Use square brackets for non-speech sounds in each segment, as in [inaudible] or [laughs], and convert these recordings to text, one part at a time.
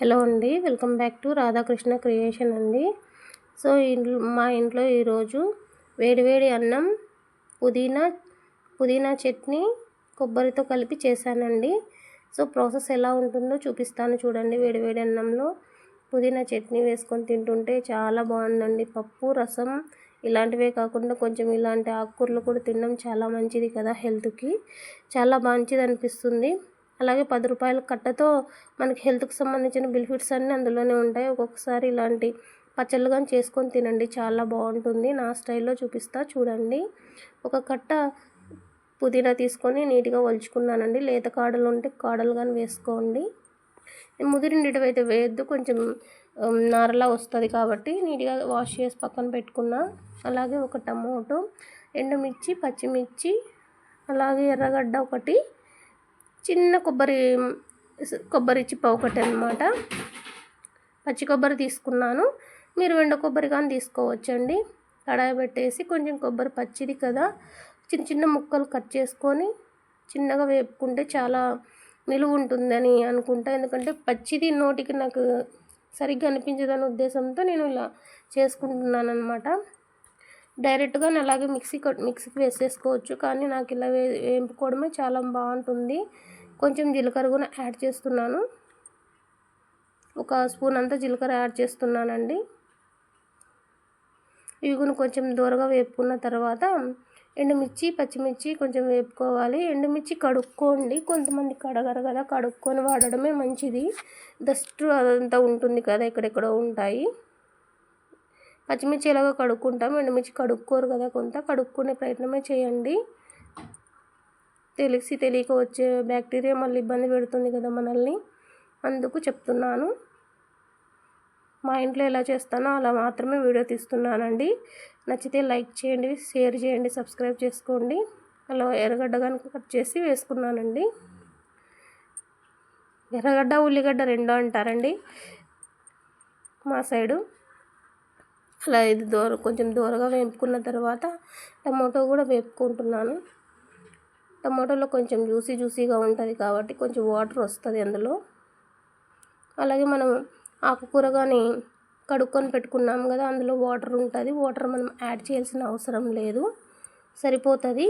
Hello అండి welcome back to Radhakrishna creation అండి. So మా ఇంట్లో ఈరోజు వేడివేడి అన్నం పుదీనా పుదీనా చట్నీ కొబ్బరితో కలిపి చేశానండి. సో ప్రాసెస్ ఎలా ఉంటుందో చూపిస్తాను చూడండి వేడివేడి అన్నంలో. పుదీనా చట్నీ వేసుకొని తింటుంటే చాలా బాగుందండి. పప్పు రసం ఇలాంటివే కాకుండా కొంచెం ఇలాంటి ఆకుకూరలు కూడా తినడం చాలా మంచిది కదా హెల్త్కి. చాలా మంచిది అనిపిస్తుంది అలాగే పది రూపాయల కట్టతో మనకి హెల్త్కి సంబంధించిన బెనిఫిట్స్ అన్నీ అందులోనే ఉంటాయి. ఒక్కొక్కసారి ఇలాంటి పచ్చళ్ళు కానీ చేసుకొని తినండి. చాలా బాగుంటుంది. నా స్టైల్లో చూపిస్తా. చూడండి. ఒక కట్ట పుదీనా తీసుకొని నీట్గా వలుచుకున్నానండి లేత కాడలు ఉంటే కాడలు కానీ వేసుకోండి. ముదిరిండిటివి అయితే వేయద్దు. కొంచెం నారలా వస్తుంది కాబట్టి నీట్గా వాష్ చేసి పక్కన పెట్టుకున్నా. అలాగే ఒక టమోటో ఎండుమిర్చి పచ్చిమిర్చి అలాగే ఎర్రగడ్డ ఒకటి చిన్న కొబ్బరి కొబ్బరి చిప్ప ఒకటి అనమాట పచ్చి కొబ్బరి తీసుకున్నాను. మీరు వెండ కొబ్బరి కానీ తీసుకోవచ్చండి. కడాయి పెట్టేసి కొంచెం కొబ్బరి పచ్చిది కదా. చిన్న చిన్న ముక్కలు కట్ చేసుకొని చిన్నగా వేపుకుంటే చాలా నిలువ ఉంటుందని అనుకుంటా. ఎందుకంటే పచ్చిది నోటికి నాకు సరిగ్గా అనిపించదనే ఉద్దేశంతో నేను ఇలా చేసుకుంటున్నాను అనమాట డైరెక్ట్గా అలాగే మిక్సీ మిక్సీకి వేసేసుకోవచ్చు. కానీ నాకు ఇలా వే వేపుకోవడమే చాలా బాగుంటుంది. కొంచెం జీలకర్ర కూడా యాడ్ చేస్తున్నాను. ఒక స్పూన్ అంతా జీలకర్ర యాడ్ చేస్తున్నానండి. ఇవి కూడా కొంచెం దూరగా వేపుకున్న తర్వాత ఎండుమిర్చి పచ్చిమిర్చి కొంచెం వేపుకోవాలి. ఎండుమిర్చి కడుక్కోండి. కొంతమంది కడగరు కదా. కడుక్కొని వాడడమే మంచిది. డస్ట్ అదంతా ఉంటుంది కదా ఎక్కడెక్కడో ఉంటాయి. పచ్చిమిర్చి ఎలాగో కడుక్కుంటాం ఎండుమిర్చి కడుక్కోరు కదా కొంత కడుక్కునే ప్రయత్నమే చేయండి. తెలిసి తెలియక వచ్చే బ్యాక్టీరియా మళ్ళీ ఇబ్బంది పెడుతుంది కదా మనల్ని. అందుకు చెప్తున్నాను. మా ఇంట్లో ఎలా చేస్తానో అలా మాత్రమే వీడియో తీస్తున్నానండి. నచ్చితే లైక్ చేయండి షేర్ చేయండి సబ్స్క్రైబ్ చేసుకోండి. అలా ఎర్రగడ్డ కనుక కట్ చేసి వేసుకున్నానండి. ఎర్రగడ్డ ఉల్లిగడ్డ రెండో అంటారండి మా సైడు. అలా ఇది దూర కొంచెం దూరగా వేపుకున్న తర్వాత టమాటో కూడా వేపుకుంటున్నాను. టమాటోలో కొంచెం జ్యూసీ జ్యూసీగా ఉంటుంది కాబట్టి కొంచెం వాటర్ వస్తుంది అందులో. అలాగే మనం ఆకుకూర కానీ కడుక్కొని పెట్టుకున్నాం కదా అందులో వాటర్ ఉంటుంది. వాటర్ మనం యాడ్ చేయాల్సిన అవసరం లేదు. సరిపోతుంది.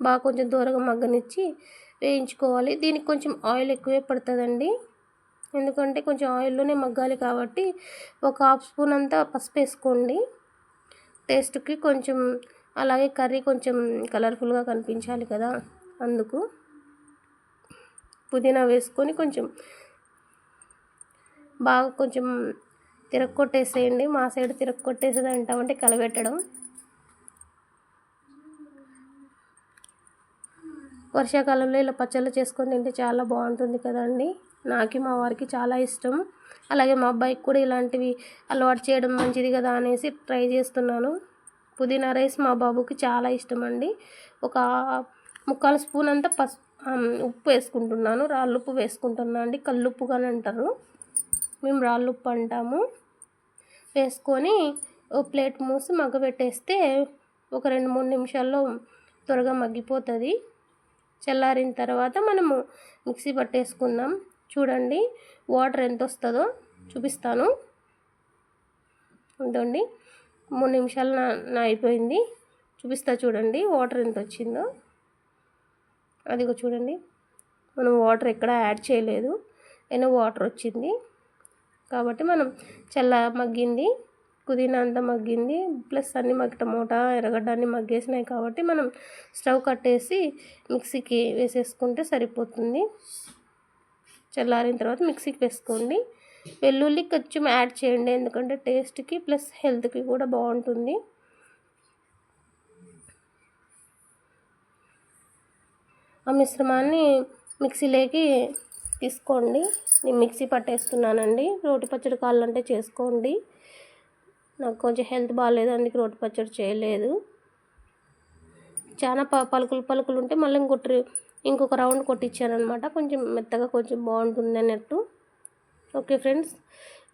బాగా కొంచెం దూరంగా మగ్గనిచ్చి వేయించుకోవాలి. దీనికి కొంచెం ఆయిల్ ఎక్కువే పడుతుందండి. ఎందుకంటే కొంచెం ఆయిల్లోనే మగ్గాలి కాబట్టి ఒక హాఫ్ స్పూన్ అంతా పసుపు వేసుకోండి. టేస్ట్కి కొంచెం అలాగే కర్రీ కొంచెం కలర్ఫుల్గా కనిపించాలి కదా అందుకు. పుదీనా వేసుకొని కొంచెం బాగా కొంచెం తిరగొట్టేసేయండి మా సైడ్ తిరగొట్టేసేది అంటామంటే కలబెట్టడం. వర్షాకాలంలో ఇలా పచ్చళ్ళు చేసుకొని తింటే చాలా బాగుంటుంది కదండి. నాకు మా వారికి చాలా ఇష్టం. అలాగే మా అబ్బాయికి కూడా ఇలాంటివి అలవాటు చేయడం మంచిది కదా అనేసి ట్రై చేస్తున్నాను. పుదీనా రైస్ మా బాబుకి చాలా ఇష్టం అండి. ఒక ముక్కాలు స్పూన్ అంతా పసు ఉప్పు వేసుకుంటున్నాను. రాళ్ళుప్పు వేసుకుంటున్నాను అండి. కల్లుప్పు కానీ అంటారు. మేము రాళ్ళుప్పు అంటాము. వేసుకొని ప్లేట్ మూసి మగ్గబెట్టేస్తే ఒక రెండు మూడు నిమిషాల్లో త్వరగా మగ్గిపోతుంది. చల్లారిన తర్వాత మనము మిక్సీ పట్టేసుకుందాం. చూడండి వాటర్ ఎంత వస్తుందో చూపిస్తాను. ఉందండి మూడు నిమిషాలు నా అయిపోయింది. చూపిస్తా చూడండి వాటర్ ఎంత వచ్చిందో అదిగో చూడండి మనం వాటర్ ఎక్కడ యాడ్ చేయలేదు. అయినా వాటర్ వచ్చింది. కాబట్టి మనం చల్ల మగ్గింది పుదీనా అంతా మగ్గింది ప్లస్ అన్ని మగ్గి టమోటా ఎర్రగడ్డ అన్ని మగ్గేసినాయి కాబట్టి మనం స్టవ్ కట్టేసి మిక్సీకి వేసేసుకుంటే సరిపోతుంది. చల్లారిన తర్వాత మిక్సీకి వేసుకోండి. వెల్లుల్లి కొంచెం యాడ్ చేయండి. ఎందుకంటే టేస్ట్కి ప్లస్ హెల్త్కి కూడా బాగుంటుంది. ఆ మిశ్రమాన్ని మిక్సీలోకి తీసుకోండి. నేను మిక్సీ పట్టేస్తున్నానండి. రోటి పచ్చడి కావాలంటే చేసుకోండి. నాకు కొంచెం హెల్త్ బాగాలేదు. అందుకే రోటి పచ్చడి చేయలేదు. చాలా ప పలుకులు పలుకులు ఉంటే మళ్ళీ ఇంకొకటి ఇంకొక రౌండ్ కొట్టించాను అనమాట కొంచెం మెత్తగా కొంచెం బాగుంటుంది అన్నట్టు. ఓకే ఫ్రెండ్స్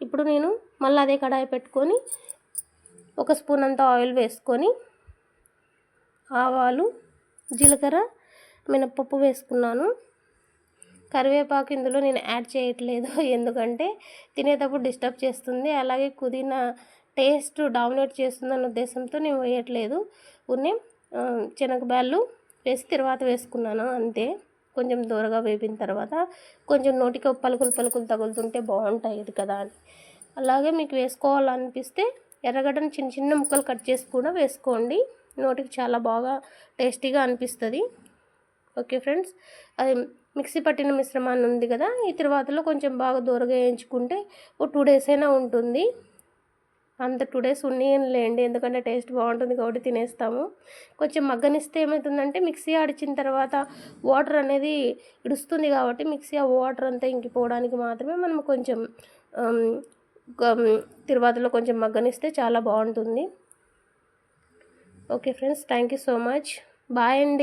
ఇప్పుడు నేను మళ్ళీ అదే కడాయి పెట్టుకొని ఒక స్పూన్ అంత ఆయిల్ వేసుకొని ఆవాలు జీలకర్ర మినప్పప్పు వేసుకున్నాను. కరివేపాకు ఇందులో నేను యాడ్ చేయట్లేదు. [laughs] ఎందుకంటే తినేటప్పుడు డిస్టర్బ్ చేస్తుంది. అలాగే పుదీనా టేస్ట్ డామినేట్ చేస్తుందన్న ఉద్దేశంతో నేను వేయట్లేదు. కొన్ని శనగబ్యాళ్ళు వేసి తర్వాత వేసుకున్నాను? అంతే. కొంచెం దూరగా వేపిన తర్వాత కొంచెం నోటికి పలుకులు పలుకులు తగులుతుంటే బాగుంటాయి కదా అని. అలాగే మీకు వేసుకోవాలనిపిస్తే ఎర్రగడ్డను చిన్న చిన్న ముక్కలు కట్ చేసి కూడా వేసుకోండి. నోటికి చాలా బాగా టేస్టీగా అనిపిస్తుంది. Okay friends. అది మిక్సీ పట్టిన మిశ్రమాన్ని ఉంది కదా ఈ తర్వాతలో కొంచెం బాగా దూరగా వేయించుకుంటే ఓ టూ డేస్ అయినా ఉంటుంది. అంత టూ డేస్ లేండి. ఎందుకంటే టేస్ట్ బాగుంటుంది కాబట్టి తినేస్తాము. కొంచెం మగ్గనిస్తే ఏమవుతుందంటే మిక్సీ ఆడిచిన తర్వాత వాటర్ అనేది ఇడుస్తుంది కాబట్టి మిక్సీ ఆ వాటర్ అంతా ఇంకిపోవడానికి మాత్రమే మనం కొంచెం తిరువాతలో కొంచెం మగ్గనిస్తే చాలా బాగుంటుంది. Okay friends thank you so much. Bye అండి.